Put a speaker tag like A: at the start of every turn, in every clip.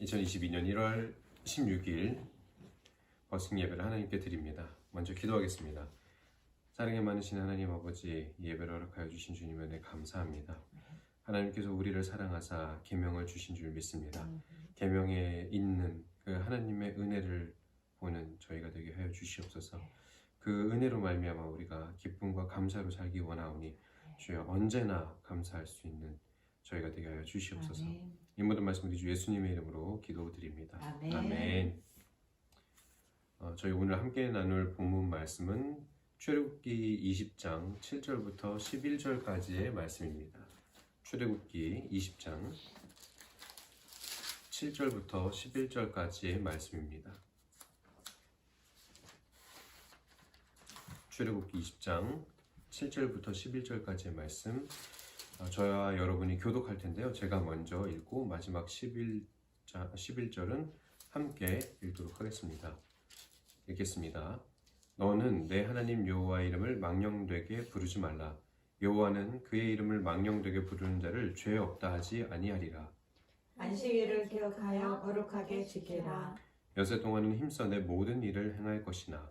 A: 2022년 1월 16일 버싱 예배를 하나님께 드립니다. 먼저 기도하겠습니다. 사랑에 많으신 하나님 아버지 예배를 허락하여 주신 주님 은혜 감사합니다. 하나님께서 우리를 사랑하사 계명을 주신 줄 믿습니다. 계명에 있는 그 하나님의 은혜를 보는 저희가 되게 하여 주시옵소서. 그 은혜로 말미암아 우리가 기쁨과 감사로 살기 원하오니 주여 언제나 감사할 수 있는 저희가 되게 하여 주시옵소서. 이 모든 말씀 드리주 예수님의 이름으로 기도드립니다.
B: 아멘. 아멘.
A: 어, 저희 오늘 함께 나눌 본문 말씀은 출애굽기 20장 7절부터 11절까지의 말씀입니다. 출애굽기 20장 7절부터 11절까지의 말씀입니다. 출애굽기 20장 7절부터 11절까지의 말씀 어, 저와 여러분이 교독할 텐데요. 제가 먼저 읽고 마지막 11자, 11절은 함께 읽도록 하겠습니다. 읽겠습니다. 너는 내 하나님 여호와 이름을 망령되게 부르지 말라. 여호와는 그의 이름을 망령되게 부르는 자를 죄 없다 하지 아니하리라.
C: 안식일을 기억하여 거룩하게 지키라.
A: 여세 동안은 힘써 내 모든 일을 행할 것이나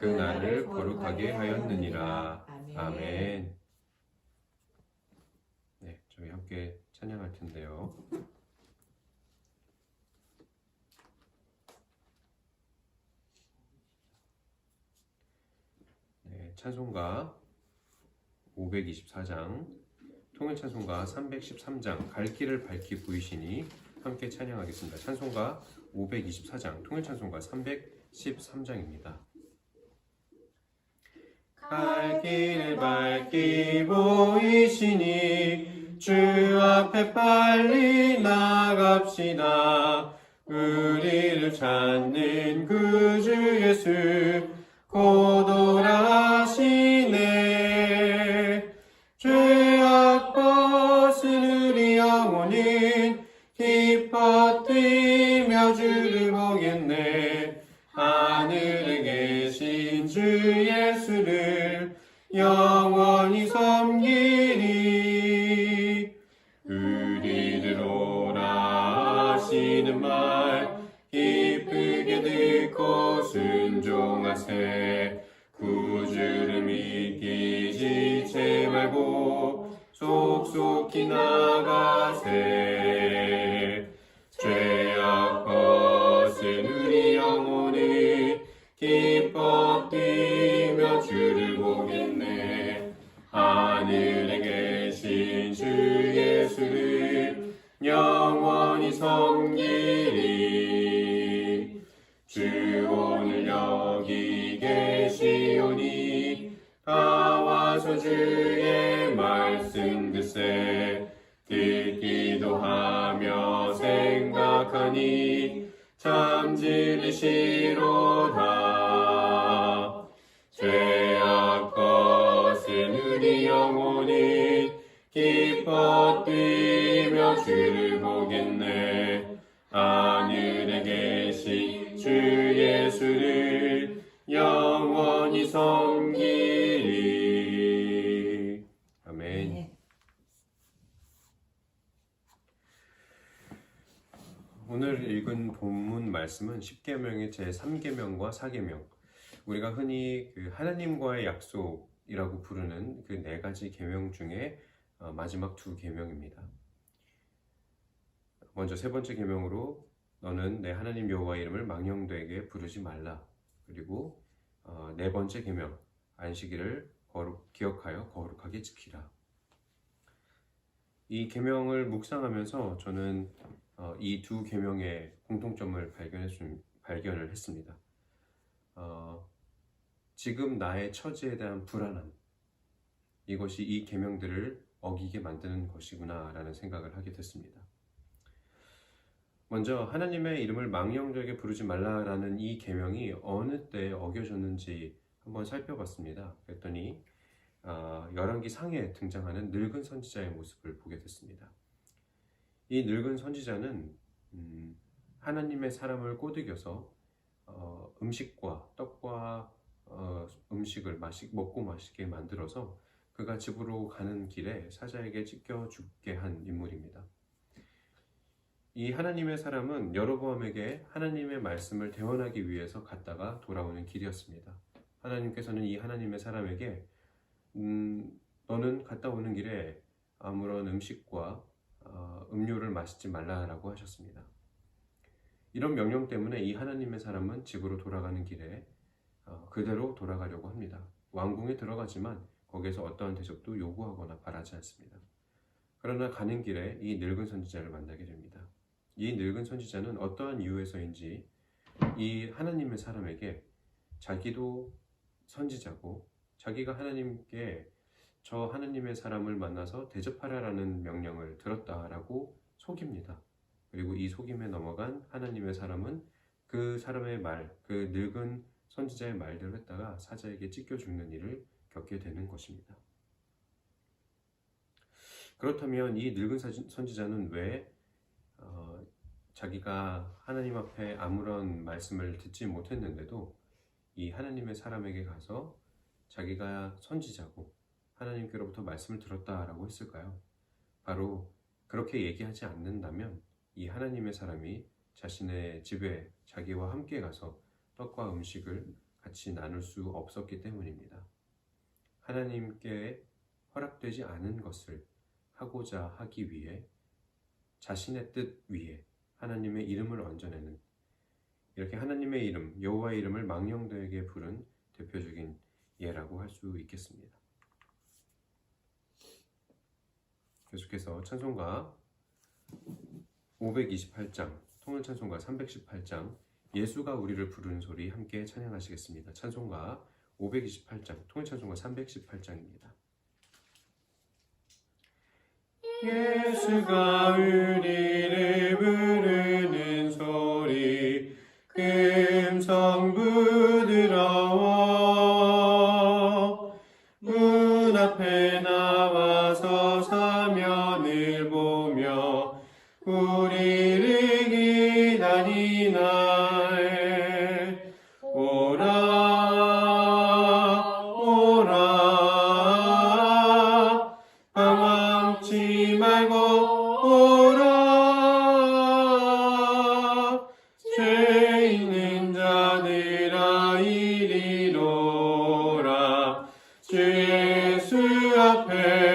A: 그 날을 거룩하게 하였느니라. 아멘. 네, 저희 함께 찬양할 텐데요. 네, 찬송가 524장, 통일 찬송가 313장, 갈 길을 밝히 보이시니 함께 찬양하겠습니다. 찬송가 524장, 통일 찬송가 313장입니다. 갈 길 밝히 보이시니 주 앞에 빨리 나갑시다. 우리를 찾는 그 주 예수 고돌하시네. 죄악 벗은 우리 영혼이 하늘에 계신 주 예수를 영원히 섬기리. 주 오늘 여기 계시오니 다 와서 주의 말씀 듣세. 듣기도 하며 생각하니 참 진리시로 것을 보겠네 하늘에 계신 주 예수를 영원히 섬기리 아멘
B: 네.
A: 오늘 읽은 본문 말씀은 10계명의 제3계명과 4계명 우리가 흔히 그 하나님과의 약속이라고 부르는 그 네 가지 계명 중에 어, 마지막 두 계명입니다. 먼저 세 번째 계명으로 너는 내 하나님 여호와 이름을 망령되게 부르지 말라. 그리고 어, 네 번째 계명 안식일을 거룩, 기억하여 거룩하게 지키라. 이 계명을 묵상하면서 저는 어, 이두 계명의 공통점을 발견했, 발견을 했습니다. 어, 지금 나의 처지에 대한 불안함 이것이 이 계명들을 어기게 만드는 것이구나라는 생각을 하게 됐습니다. 먼저 하나님의 이름을 망령되게 부르지 말라라는 이 계명이 어느 때 어겨졌는지 한번 살펴봤습니다. 그랬더니 아, 열왕기 상에 등장하는 늙은 선지자의 모습을 보게 됐습니다. 이 늙은 선지자는 음, 하나님의 사람을 꼬드겨서 어, 음식과 떡과 어, 음식을 마시, 먹고 마시게 만들어서 그가 집으로 가는 길에 사자에게 찢겨 죽게 한 인물입니다. 이 하나님의 사람은 여로보암에게 하나님의 말씀을 대원하기 위해서 갔다가 돌아오는 길이었습니다. 하나님께서는 이 하나님의 사람에게 음, 너는 갔다 오는 길에 아무런 음식과 어, 음료를 마시지 말라라고 하셨습니다. 이런 명령 때문에 이 하나님의 사람은 집으로 돌아가는 길에 어, 그대로 돌아가려고 합니다. 왕궁에 들어가지만 거기에서 어떠한 대접도 요구하거나 바라지 않습니다. 그러나 가는 길에 이 늙은 선지자를 만나게 됩니다. 이 늙은 선지자는 어떠한 이유에서인지 이 하나님의 사람에게 자기도 선지자고 자기가 하나님께 저 하나님의 사람을 만나서 대접하라라는 명령을 들었다라고 속입니다. 그리고 이 속임에 넘어간 하나님의 사람은 그 사람의 말, 그 늙은 선지자의 말대로 했다가 사자에게 찢겨 죽는 일을 겪게 되는 것입니다. 그렇다면 이 늙은 선지자는 왜 어, 자기가 하나님 앞에 아무런 말씀을 듣지 못했는데도 이 하나님의 사람에게 가서 자기가 선지자고 하나님께로부터 말씀을 들었다라고 했을까요? 바로 그렇게 얘기하지 않는다면 이 하나님의 사람이 자신의 집에 자기와 함께 가서 떡과 음식을 같이 나눌 수 없었기 때문입니다. 하나님께 허락되지 않은 것을 하고자 하기 위해 자신의 뜻 위에 하나님의 이름을 얹어내는 이렇게 하나님의 이름, 여호와의 이름을 망령되게 부른 대표적인 예라고 할 수 있겠습니다. 계속해서 찬송가 528장, 통일 찬송가 318장, 예수가 우리를 부르는 소리 함께 찬양하시겠습니다. 찬송가 528장, 통일 찬송가 318장입니다. 예수가 우리 예수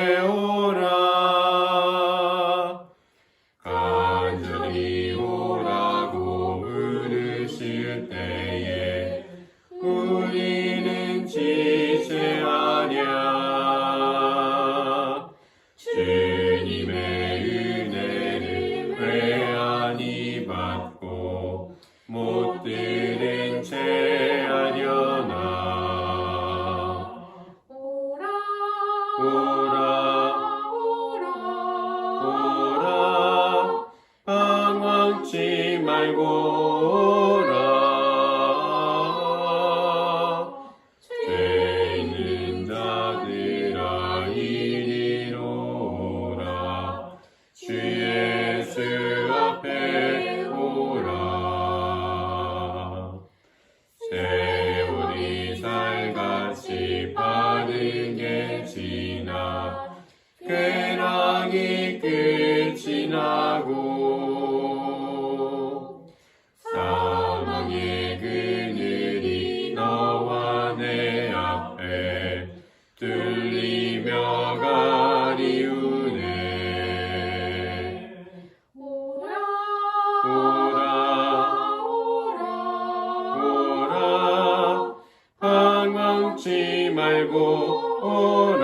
A: 말고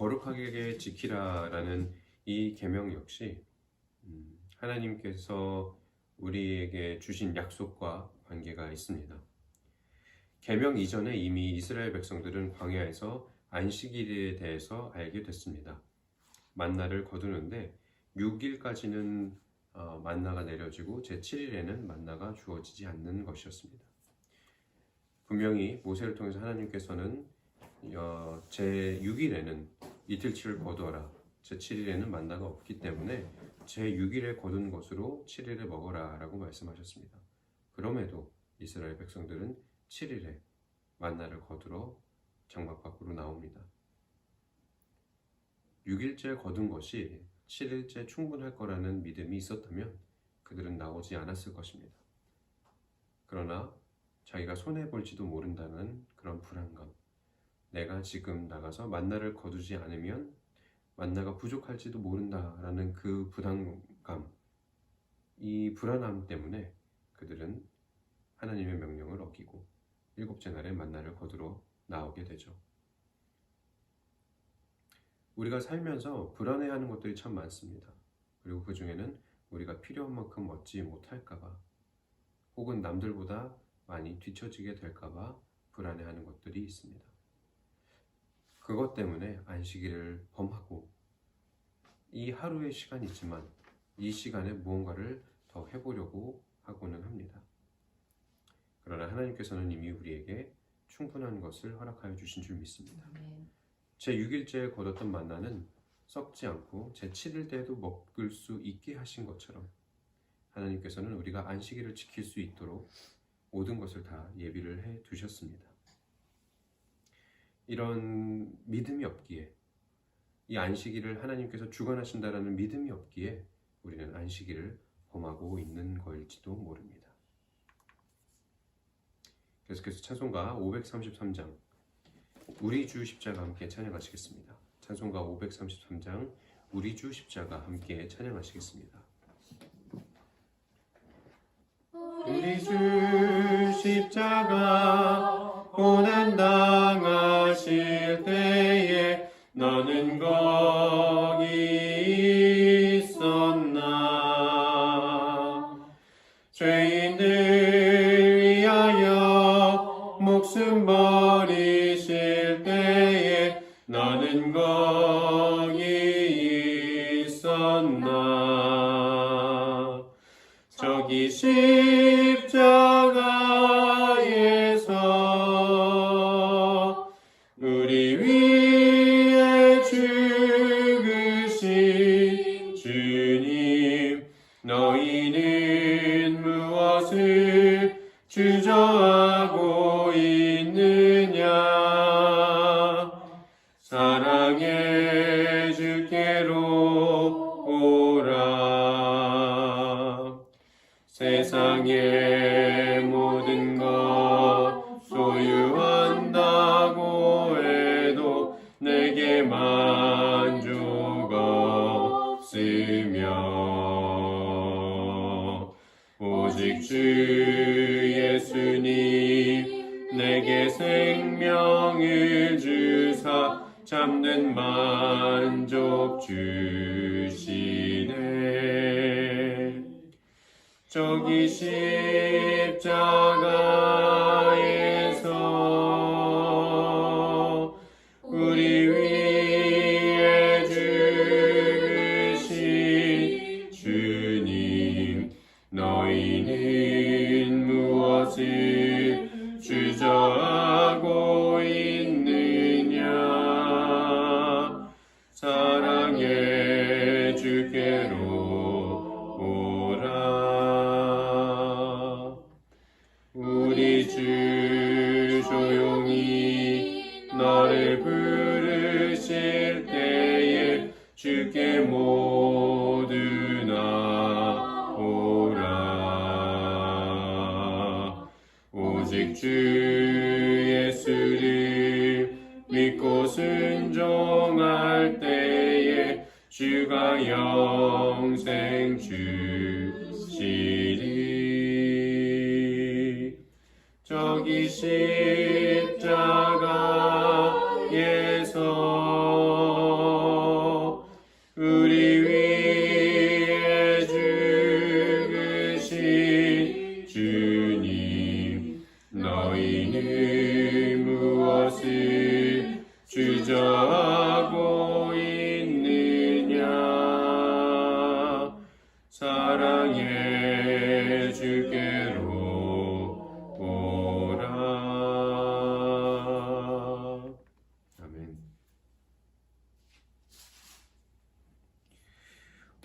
A: 거룩하게 지키라라는 이 계명 역시 음, 하나님께서 우리에게 주신 약속과 관계가 있습니다. 계명 이전에 이미 이스라엘 백성들은 광야에서 안식일에 대해서 알게 됐습니다. 만나를 거두는데 6일까지는 어, 만나가 내려지고 제 7일에는 만나가 주어지지 않는 것이었습니다. 분명히 모세를 통해서 하나님께서는 어, 제 6일에는 이틀치를 거두어라. 제 7일에는 만나가 없기 때문에 제 6일에 거둔 것으로 7일에 먹어라 라고 말씀하셨습니다. 그럼에도 이스라엘 백성들은 7일에 만나를 거두러 장막 밖으로 나옵니다. 6일째 거둔 것이 7일째 충분할 거라는 믿음이 있었다면 그들은 나오지 않았을 것입니다. 그러나 자기가 손해 볼지도 모른다는 그런 불안감, 내가 지금 나가서 만나를 거두지 않으면 만나가 부족할지도 모른다라는 그 부담감, 이 불안함 때문에 그들은 하나님의 명령을 어기고 일곱째 날에 만나를 거두러 나오게 되죠. 우리가 살면서 불안해하는 것들이 참 많습니다. 그리고 그 중에는 우리가 필요한 만큼 얻지 못할까봐 혹은 남들보다 많이 뒤처지게 될까봐 불안해하는 것들이 있습니다. 그것 때문에 안식일을 범하고 이 하루의 시간이 있지만 이 시간에 무언가를 더 해보려고 하고는 합니다. 그러나 하나님께서는 이미 우리에게 충분한 것을 허락하여 주신 줄 믿습니다. 제 6일째에 거뒀던 만나는 썩지 않고 제 7일 때에도 먹을 수 있게 하신 것처럼 하나님께서는 우리가 안식일을 지킬 수 있도록 모든 것을 다 예비를 해 두셨습니다. 이런 믿음이 없기에 이 안식일을 하나님께서 주관하신다라는 믿음이 없기에 우리는 안식일을 범하고 있는 것일지도 모릅니다. 계속해서 찬송가 533장 우리 주 십자가 함께 찬양하시겠습니다. 찬송가 533장 우리 주 십자가 함께 찬양하시겠습니다. 우리 주 십자가 고난 당하실 때에 너는 거기 있었나? 죄인들 위하여 목숨 버리실 때에 너는 거기 있었나? 저기 십 너희는 무엇을 주저 주가 영생 주시리. 저기 십자가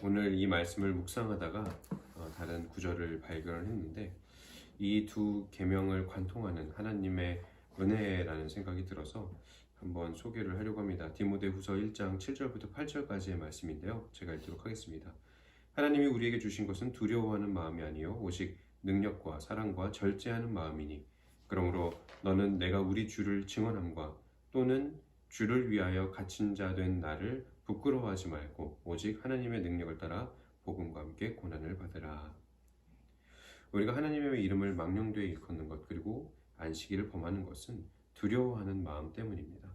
A: 오늘 이 말씀을 묵상하다가 어, 다른 구절을 발견을 했는데 이 두 계명을 관통하는 하나님의 은혜라는 생각이 들어서 한번 소개를 하려고 합니다. 디모데후서 1장 7절부터 8절까지의 말씀인데요. 제가 읽도록 하겠습니다. 하나님이 우리에게 주신 것은 두려워하는 마음이 아니요 오직 능력과 사랑과 절제하는 마음이니 그러므로 너는 내가 우리 주를 증언함과 또는 주를 위하여 갇힌 자 된 나를 부끄러워하지 말고 오직 하나님의 능력을 따라 복음과 함께 고난을 받으라. 우리가 하나님의 이름을 망령되이 일컫는 것 그리고 안식일을 범하는 것은 두려워하는 마음 때문입니다.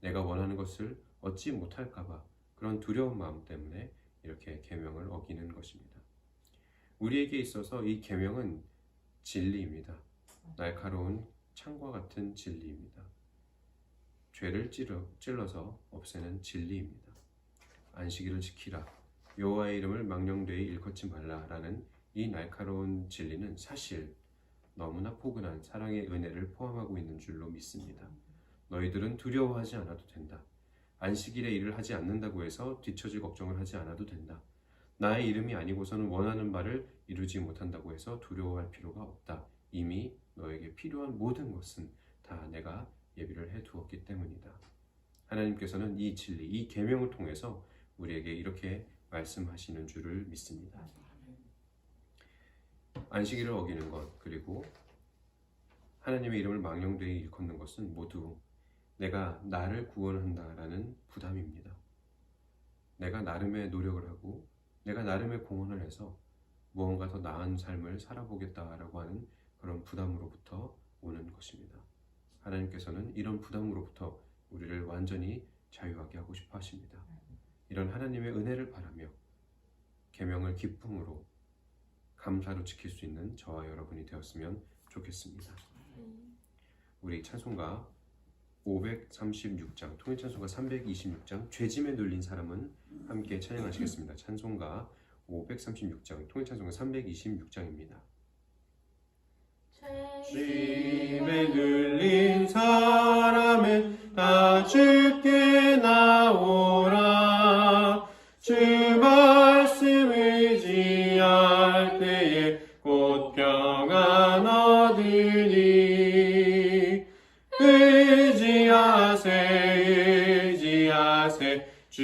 A: 내가 원하는 것을 얻지 못할까봐 그런 두려운 마음 때문에 이렇게 계명을 어기는 것입니다. 우리에게 있어서 이 계명은 진리입니다. 날카로운 창과 같은 진리입니다. 죄를 찔러, 찔러서 없애는 진리입니다. 안식일을 지키라. 여호와의 이름을 망령되이 일컫지 말라라는 이 날카로운 진리는 사실 너무나 포근한 사랑의 은혜를 포함하고 있는 줄로 믿습니다. 너희들은 두려워하지 않아도 된다. 안식일에 일을 하지 않는다고 해서 뒤처질 걱정을 하지 않아도 된다. 나의 이름이 아니고서는 원하는 바를 이루지 못한다고 해서 두려워할 필요가 없다. 이미 너에게 필요한 모든 것은 다 내가 예비를 해 두었기 때문이다. 하나님께서는 이 진리, 이 계명을 통해서 우리에게 이렇게 말씀하시는 줄을 믿습니다. 안식일을 어기는 것 그리고 하나님의 이름을 망령되이 일컫는 것은 모두 내가 나를 구원한다라는 부담입니다. 내가 나름의 노력을 하고 내가 나름의 공헌을 해서 무언가 더 나은 삶을 살아보겠다라고 하는 그런 부담으로부터 오는 것입니다. 하나님께서는 이런 부담으로부터 우리를 완전히 자유하게 하고 싶어 하십니다. 이런 하나님의 은혜를 바라며 계명을 기쁨으로 감사로 지킬 수 있는 저와 여러분이 되었으면 좋겠습니다. 우리 찬송가 536장 통일 찬송가 326장 죄짐에 눌린 사람은 함께 찬양하시겠습니다. 찬송가 536장 통일 찬송가 326장입니다. 죄짐에 눌린 사람은 다 주께 주 말씀 의지할 때에 곧 평안 얻으니 의지하세 의지하세 주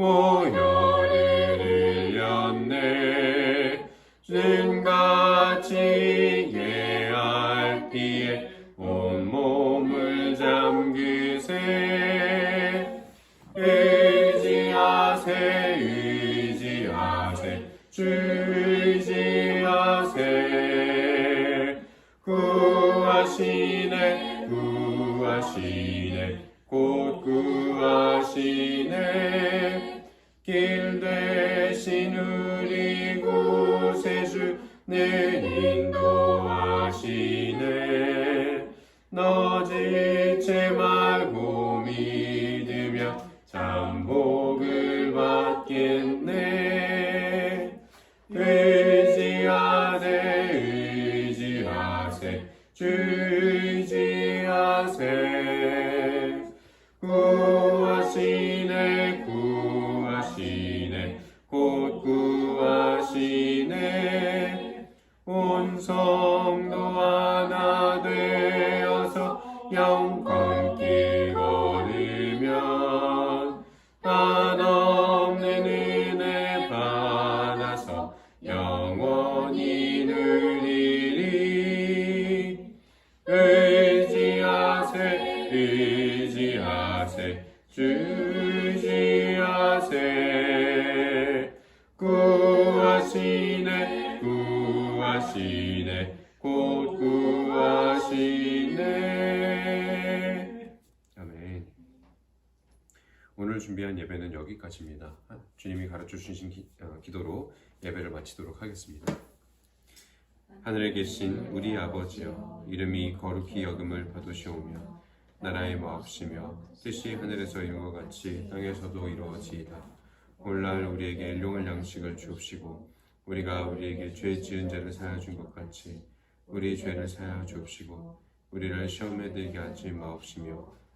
A: 모여를 흘렸네 눈같이 예할 때에 온몸을 잠그세. 의지하세 의지하세 주 의지하세. 구하시네 구하시네 아멘. 오늘 준비한 예배는 여기까지입니다. 주님이 가르쳐 주신 기, 어, 기도로 예배를 마치도록 하겠습니다. 하늘에 계신 우리 아버지여 이름이 거룩히 여김을 받으시오며 나라의 마옵시며 뜻이 하늘에서 것 같이 땅에서도 이루어지이다. 오늘날 우리에게 일용할 양식을 주옵시고 우리가 우리에게 죄 지은 자를 사하여 준것 같이 우리 죄를 사하여 주옵시고 우리를 시험에 들게 하지 마옵시며